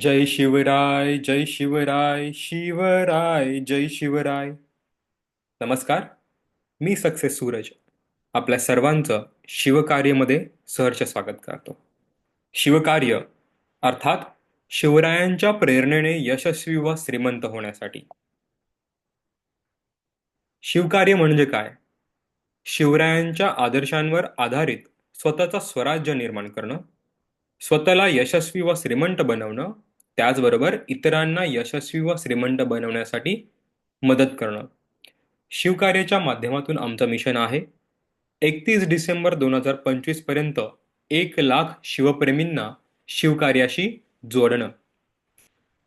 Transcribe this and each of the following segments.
जय शिवराय जय शिवराय शिवराय जय शिवराय. नमस्कार मी सक्सेस सूरज. आपल्या सर्वांचं शिवकार्यमध्ये सहर्ष स्वागत करतो. शिवकार्य अर्थात शिवरायांच्या प्रेरणेने यशस्वी व श्रीमंत होण्यासाठी. शिवकार्य म्हणजे काय? शिवरायांच्या आदर्शांवर आधारित स्वतःचा स्वराज्य निर्माण करणं स्वतःला यशस्वी व श्रीमंत बनवणं त्याचबरोबर इतरांना यशस्वी व श्रीमंत बनवण्यासाठी मदत करणं. शिवकार्याच्या माध्यमातून आमचं मिशन आहे. एकतीस डिसेंबर दोन हजार पंचवीसपर्यंत एक लाख शिवप्रेमींना शिवकार्याशी जोडणं.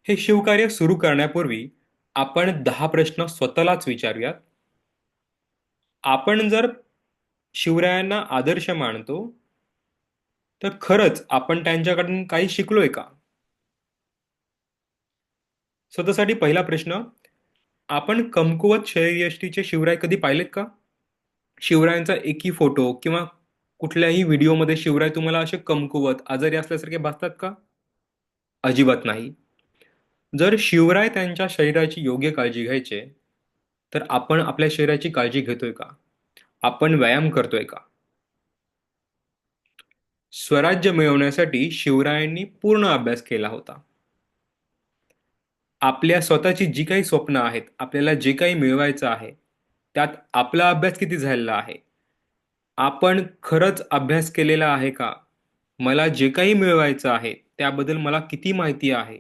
हे शिवकार्य सुरू करण्यापूर्वी आपण दहा प्रश्न स्वतःलाच विचारूयात. आपण जर शिवरायांना आदर्श मानतो तर खरंच आपण त्यांच्याकडून काही शिकलोय का? स्वतःसाठी पहिला प्रश्न आपण कमकुवत शरीरयष्टीचे शिवराय कधी पाहिलेत का? शिवरायांचा एकही फोटो किंवा कुठल्याही व्हिडिओमध्ये शिवराय तुम्हाला असे कमकुवत आजारी असल्यासारखे भासतात का? अजिबात नाही. जर शिवराय त्यांच्या शरीराची योग्य काळजी घ्यायचे तर आपण आपल्या शरीराची काळजी घेतोय का? आपण व्यायाम करतोय का? स्वराज्य मिळवण्यासाठी शिवरायांनी पूर्ण अभ्यास केला होता. आपल्या स्वतःची जी काही स्वप्न आहेत आपल्याला जे काही मिळवायचं आहे त्यात आपला अभ्यास किती झालेला आहे? आपण खरंच अभ्यास केलेला आहे का? मला जे काही मिळवायचं आहे त्याबद्दल मला किती माहिती आहे?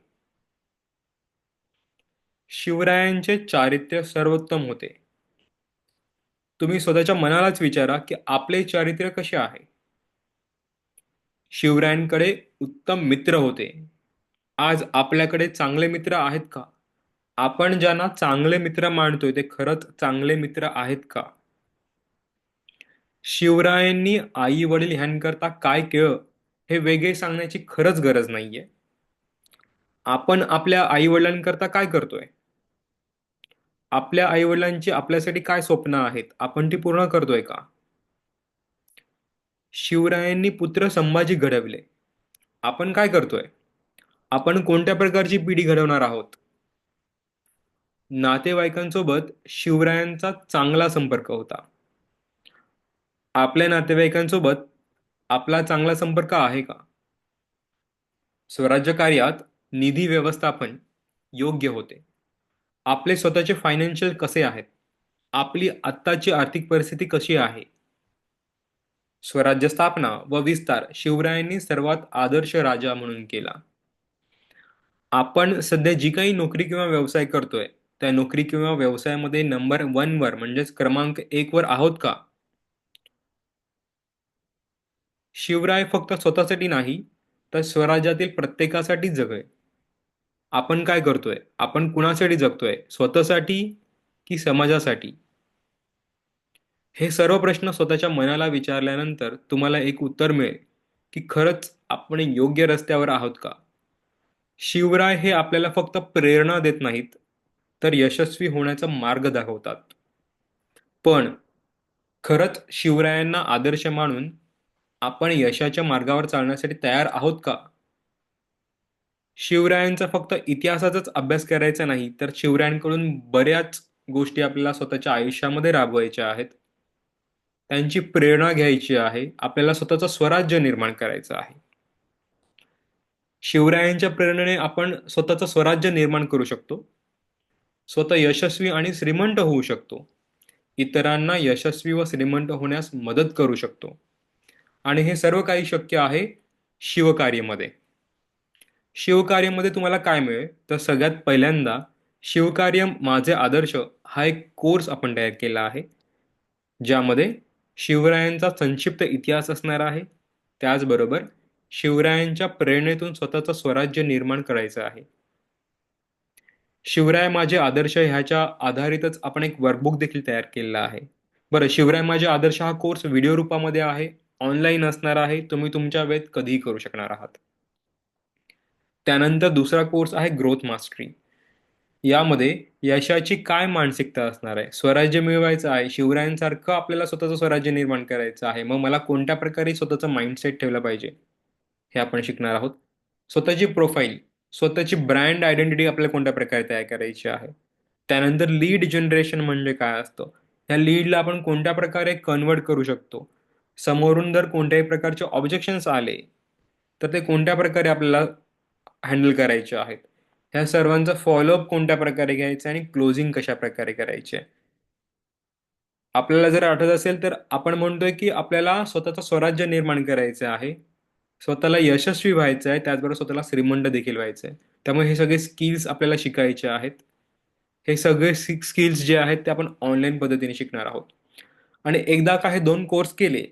शिवरायांचे चारित्र्य सर्वोत्तम होते. तुम्ही स्वतःच्या मनालाच विचारा की आपले चारित्र्य कसे आहे? शिवरायांकडे उत्तम मित्र होते. आज आपल्याकडे चांगले मित्र आहेत का? आपण ज्यांना चांगले मित्र मानतोय ते खरंच चांगले मित्र आहेत का? शिवरायांनी आई वडील ह्यांकरता काय केलं हे वेगळे सांगण्याची खरंच गरज नाहीये. आपण आपल्या आई वडिलांकरता काय करतोय? आपल्या आई वडिलांची आपल्यासाठी काय स्वप्न आहेत? आपण ती पूर्ण करतोय का? शिवरायांनी पुत्र संभाजी घडवले. आपण काय करतोय? आपण कोणत्या प्रकारची पिढी घडवणार आहोत? नातेवाईकांसोबत शिवरायांचा चांगला संपर्क होता. आपल्या नातेवाईकांसोबत आपला चांगला संपर्क आहे का? स्वराज्य कार्यात निधी व्यवस्थापन योग्य होते. आपले स्वतःचे फायनान्शियल कसे आहेत? आपली आत्ताची आर्थिक परिस्थिती कशी आहे? स्वराज्य स्थापना व विस्तार शिवरायांनी सर्वात आदर्श राजा म्हणून केला. आपण सध्या जी काही नोकरी किंवा व्यवसाय करतोय त्या नोकरी किंवा व्यवसायामध्ये नंबर वन वर म्हणजेच क्रमांक एक वर आहोत का? शिवराय फक्त स्वतःसाठी नाही तर स्वराज्यातील प्रत्येकासाठी जगय आपण काय करतोय? आपण कुणासाठी जगतोय? स्वतःसाठी की समाजासाठी? हे सर्व प्रश्न स्वतःच्या मनाला विचारल्यानंतर तुम्हाला एक उत्तर मिळेल की खरंच आपण योग्य रस्त्यावर आहोत का? शिवराय हे आपल्याला फक्त प्रेरणा देत नाहीत तर यशस्वी होण्याचा मार्ग दाखवतात. पण खरंच शिवरायांना आदर्श मानून आपण यशाच्या मार्गावर चालण्यासाठी तयार आहोत का? शिवरायांचा फक्त इतिहासाचाच अभ्यास करायचा नाही तर शिवरायांकडून बऱ्याच गोष्टी आपल्याला स्वतःच्या आयुष्यामध्ये राबवायच्या आहेत. त्यांची प्रेरणा घ्यायची आहे. आपल्याला स्वतःचं स्वराज्य निर्माण करायचं आहे. शिवरायांच्या प्रेरणेने आपण स्वतःचं स्वराज्य निर्माण करू शकतो. स्वतः यशस्वी आणि श्रीमंत होऊ शकतो. इतरांना यशस्वी व श्रीमंत होण्यास मदत करू शकतो. आणि हे सर्व काही शक्य आहे शिवकार्यमध्ये. शिवकार्यमध्ये तुम्हाला काय मिळेल? तर सगळ्यात पहिल्यांदा शिवकार्य माझे आदर्श हा एक कोर्स आपण तयार केला आहे. ज्यामध्ये शिवरायांचा संक्षिप्त इतिहास असणार आहे. त्याचबरोबर शिवरायांच्या प्रेरणेतून स्वतःचं स्वराज्य निर्माण करायचं आहे. शिवराय माझे आदर्श ह्याच्या आधारितच आपण एक वर्कबुक देखील तयार केलेला आहे. बरं शिवराय माझे आदर्श हा कोर्स व्हिडिओ रूपामध्ये आहे. ऑनलाईन असणार आहे. तुम्ही तुमच्या वेळेत कधीही करू शकणार आहात. त्यानंतर दुसरा कोर्स आहे ग्रोथ मास्टरी यामध्ये यशाची काय मानसिकता असणार आहे? स्वराज्य मिळवायचं आहे शिवरायांसारखं आपल्याला स्वतःचं स्वराज्य निर्माण करायचं आहे मग मला कोणत्या प्रकारे स्वतःचं माइंडसेट ठेवलं पाहिजे? हे आपण शिकणार आहोत. स्वतःची प्रोफाईल स्वतःची ब्रँड आयडेंटिटी आपल्याला कोणत्या प्रकारे तयार करायची आहे? त्यानंतर लीड जनरेशन म्हणजे काय असतं? ह्या लीडला आपण कोणत्या प्रकारे कन्वर्ट करू शकतो? समोरून जर कोणत्याही प्रकारचे ऑब्जेक्शन्स आले तर ते कोणत्या प्रकारे आपल्याला हँडल करायचे आहेत? ह्या सर्वांचा फॉलोअप कोणत्या प्रकारे घ्यायचा आणि क्लोजिंग कशा प्रकारे करायचे? आपल्याला जर आठवत असेल तर आपण म्हणतोय की आपल्याला स्वतःचं स्वराज्य निर्माण करायचं आहे. स्वतःला यशस्वी व्हायचं आहे त्याचबरोबर स्वतःला श्रीमंत देखील व्हायचं आहे त्यामुळे हे सगळे स्किल्स आपल्याला शिकायचे आहेत. हे सगळे स्किल्स जे आहेत ते आपण ऑनलाईन पद्धतीने शिकणार आहोत. आणि एकदा का हे दोन कोर्स केले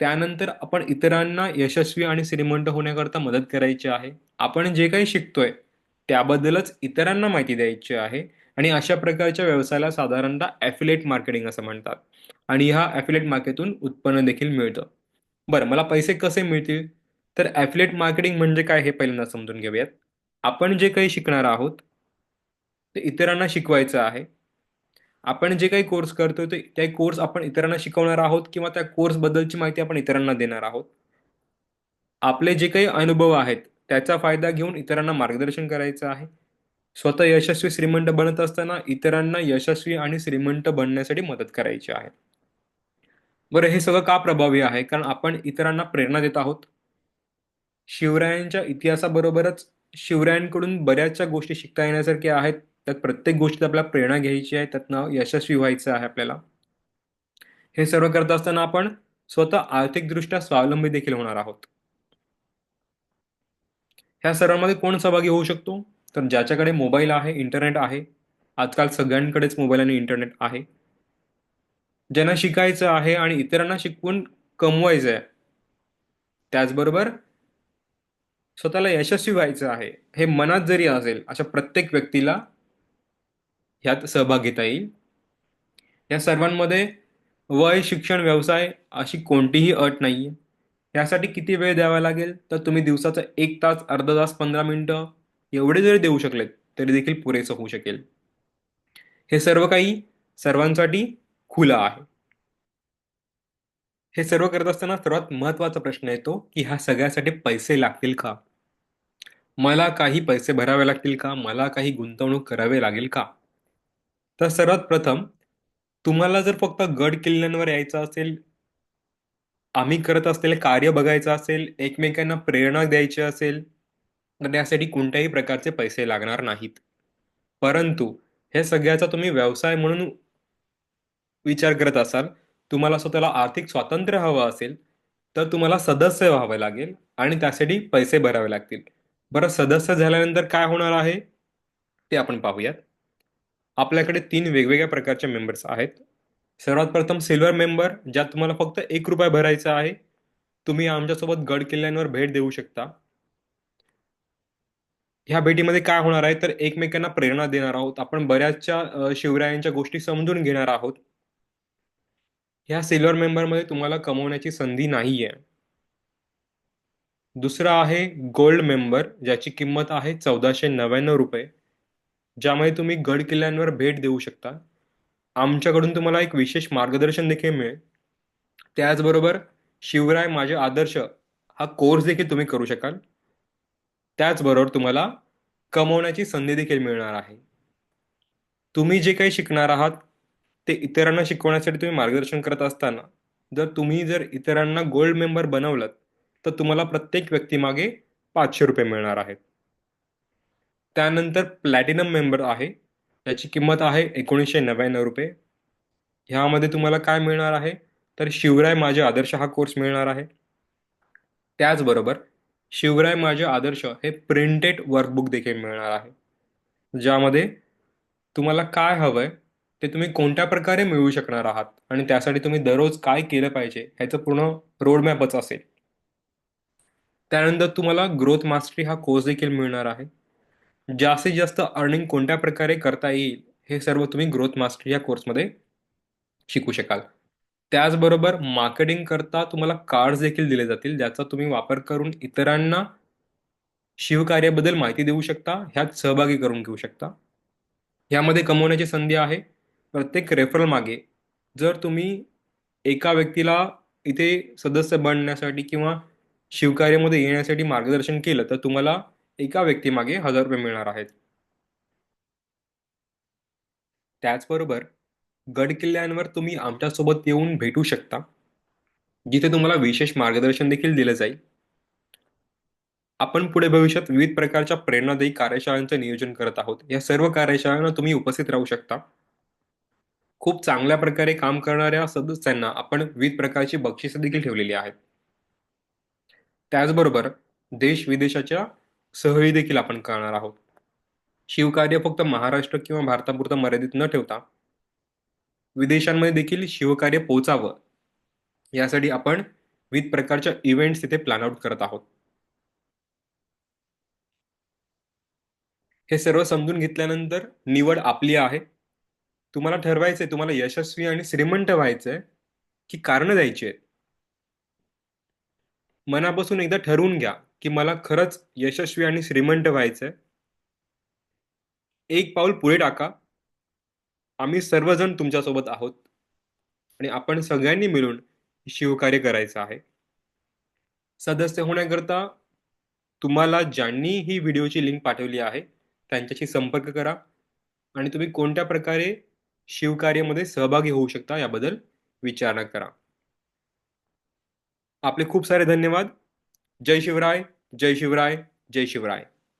त्यानंतर आपण इतरांना यशस्वी आणि श्रीमंत होण्याकरता मदत करायची आहे. आपण जे काही शिकतोय त्याबद्दलच इतरांना माहिती द्यायची आहे. आणि अशा प्रकारच्या व्यवसायाला साधारणतः ॲफिलेट मार्केटिंग असं म्हणतात. आणि ह्या ॲफिलेट मार्केटून उत्पन्न देखील मिळतं. बरं मला पैसे कसे मिळतील? तर ॲफिलेट मार्केटिंग म्हणजे काय हे पहिल्यांदा समजून घेऊयात. आपण जे काही शिकणार आहोत ते इतरांना शिकवायचं आहे. आपण जे काही कोर्स करतो ते त्या कोर्स आपण इतरांना शिकवणार आहोत किंवा त्या कोर्सबद्दलची माहिती आपण इतरांना देणार आहोत. आपले जे काही अनुभव आहेत त्याचा फायदा घेऊन इतरांना मार्गदर्शन करायचं आहे. स्वतः यशस्वी श्रीमंत बनत असताना इतरांना यशस्वी आणि श्रीमंत बनण्यासाठी मदत करायची आहे. बरं हे सगळं का प्रभावी आहे? कारण आपण इतरांना प्रेरणा देत आहोत. शिवरायांच्या इतिहासाबरोबरच शिवरायांकडून बऱ्याचशा गोष्टी शिकता येण्यासारख्या आहेत. त्यात प्रत्येक गोष्टीत आपल्याला प्रेरणा घ्यायची आहे. त्यातनं यशस्वी व्हायचं आहे आपल्याला. हे सर्व करत असताना आपण स्वतः आर्थिकदृष्ट्या स्वावलंबी देखील होणार आहोत. ह्या सर्वांमध्ये कोण सहभागी होऊ शकतो? तर ज्याच्याकडे मोबाईल आहे इंटरनेट आहे आजकाल सगळ्यांकडेच मोबाईल आणि इंटरनेट आहे. ज्यांना शिकायचं आहे आणि इतरांना शिकवून कमवायचं आहे त्याचबरोबर स्वतःला यशस्वी व्हायचं आहे हे मनात जरी असेल अशा प्रत्येक व्यक्तीला ह्यात सहभाग घेता येईल. या सर्वांमध्ये वय शिक्षण व्यवसाय अशी कोणतीही अट नाही आहे यासाठी किती वेळ द्यावा लागेल? तर तुम्ही दिवसाचा एक तास अर्धा तास पंधरा मिनटं एवढे जरी देऊ शकलेत तरी देखील पुरेसं होऊ शकेल. हे सर्व काही सर्वांसाठी खुलं आहे. हे सर्व करत असताना सर्वात महत्त्वाचा प्रश्न येतो की ह्या सगळ्यासाठी पैसे लागतील का? मला काही पैसे भरावे लागतील का? मला काही गुंतवणूक करावे लागेल का? तर सर्वात प्रथम तुम्हाला जर फक्त गड किल्ल्यांवर यायचं असेल आम्ही करत असलेले कार्य बघायचं असेल एकमेकांना प्रेरणा द्यायची असेल तर त्यासाठी कोणत्याही प्रकारचे पैसे लागणार नाहीत. परंतु हे सगळ्याचा तुम्ही व्यवसाय म्हणून विचार करत असाल तुम्हाला स्वतःला आर्थिक स्वातंत्र्य हवं असेल तर तुम्हाला सदस्य व्हावं लागेल आणि त्यासाठी पैसे भरावे लागतील. बरं सदस्य झाल्यानंतर काय होणार आहे? ते आपण पाहूयात. आपल्याकडे तीन वेगवेगळ्या प्रकारचे मेंबर्स आहेत. सर्वात प्रथम सिल्वर मेंबर ज्यात तुम्हाला फक्त एक रुपया भरायचा आहे तुम्ही आमच्यासोबत गड किल्ल्यांवर भेट देऊ शकता. ह्या भेटीमध्ये काय होणार आहे तर एकमेकांना प्रेरणा देणार आहोत. आपण बऱ्याचशा शिवरायांच्या गोष्टी समजून घेणार आहोत. ह्या सिल्वर मेंबरमध्ये तुम्हाला कमवण्याची संधी नाही आहे दुसरा आहे गोल्ड मेंबर ज्याची किंमत आहे चौदाशे नव्याण्णव रुपये ज्यामध्ये तुम्ही गड किल्ल्यांवर भेट देऊ शकता. आमच्याकडून तुम्हाला एक विशेष मार्गदर्शन देखील मिळेल. त्याचबरोबर शिवराय माझे आदर्श हा कोर्स देखील तुम्ही करू शकाल. त्याचबरोबर तुम्हाला कमवण्याची संधी देखील मिळणार आहे. तुम्ही जे काही शिकणार आहात ते इतरांना शिकवण्यासाठी तुम्ही मार्गदर्शन करत असताना जर तुम्ही जर इतरांना गोल्ड मेंबर बनवलं तर तुम्हाला प्रत्येक व्यक्तीमागे पाचशे रुपये मिळणार आहेत. त्यानंतर प्लॅटिनम मेंबर आहे. त्याची किंमत आहे एकोणीसशे नव्याण्णव रुपये. ह्यामध्ये तुम्हाला काय मिळणार आहे? तर शिवराय माझे आदर्श हा कोर्स मिळणार आहे. त्याचबरोबर शिवराय माझे आदर्श हे प्रिंटेड वर्कबुक देखील मिळणार आहे. ज्यामध्ये तुम्हाला काय हवंय ते तुम्ही कोणत्या प्रकारे मिळवू शकणार आहात आणि त्यासाठी तुम्ही दररोज काय केलं पाहिजे ह्याचं पूर्ण रोडमॅपच असेल. त्यानंतर तुम्हाला ग्रोथ मास्टरी हा कोर्स देखील मिळणार आहे. जास्तीत जास्त अर्निंग कोणत्या प्रकारे करता येईल हे सर्व तुम्ही ग्रोथ मास्टर या कोर्समध्ये शिकू शकाल. त्याचबरोबर मार्केटिंग करता तुम्हाला कार्ड्स देखील दिले जातील ज्याचा तुम्ही वापर करून इतरांना शिवकार्याबद्दल माहिती देऊ शकता ह्यात सहभागी करून घेऊ शकता. ह्यामध्ये कमवण्याची संधी आहे. प्रत्येक रेफरल मागे जर तुम्ही एका व्यक्तीला इथे सदस्य बनण्यासाठी किंवा शिवकार्यामध्ये येण्यासाठी मार्गदर्शन केलं तर तुम्हाला एका व्यक्तीमागे हजार रुपये मिळणार आहेत. त्याचबरोबर गड किल्ल्यांवर तुम्ही आमच्यासोबत येऊन भेटू शकता जिथे तुम्हाला विशेष मार्गदर्शन देखील दिलं जाईल. आपण पुढे भविष्यात विविध प्रकारच्या प्रेरणादायी कार्यशाळांचं नियोजन करत आहोत. या सर्व कार्यशाळांना तुम्ही उपस्थित राहू शकता. खूप चांगल्या प्रकारे काम करणाऱ्या सदस्यांना आपण विविध प्रकारची बक्षिसं देखील ठेवलेली आहेत. त्याचबरोबर देश विदेशाच्या सहली देखील आपण करणार आहोत. शिवकार्य फक्त महाराष्ट्र किंवा भारतापुरतं मर्यादित न ठेवता विदेशांमध्ये देखील शिवकार्य पोचावं यासाठी आपण विविध प्रकारच्या इव्हेंट्स तिथे प्लॅन आउट करत आहोत. हे सर्व समजून घेतल्यानंतर निवड आपली आहे. तुम्हाला ठरवायचंय तुम्हाला यशस्वी आणि श्रीमंत व्हायचंय की कारण द्यायची आहेत. मनापासून एकदा ठरवून घ्या. की मला खरंच यशस्वी आणि श्रीमंत व्हायचंय. एक पाऊल पुढे टाका. आम्ही सर्वजण तुमच्यासोबत आहोत. आणि आपण सगळ्यांनी मिळून शिवकार्य करायचं आहे. सदस्य होण्याकरता तुम्हाला ज्यांनी ही व्हिडिओची लिंक पाठवली आहे त्यांच्याशी संपर्क करा. आणि तुम्ही कोणत्या प्रकारे शिवकार्यामध्ये सहभागी होऊ शकता याबद्दल विचारणा करा. आपले खूप सारे धन्यवाद. जय शिवराय जय शिवराय जय शिवराय.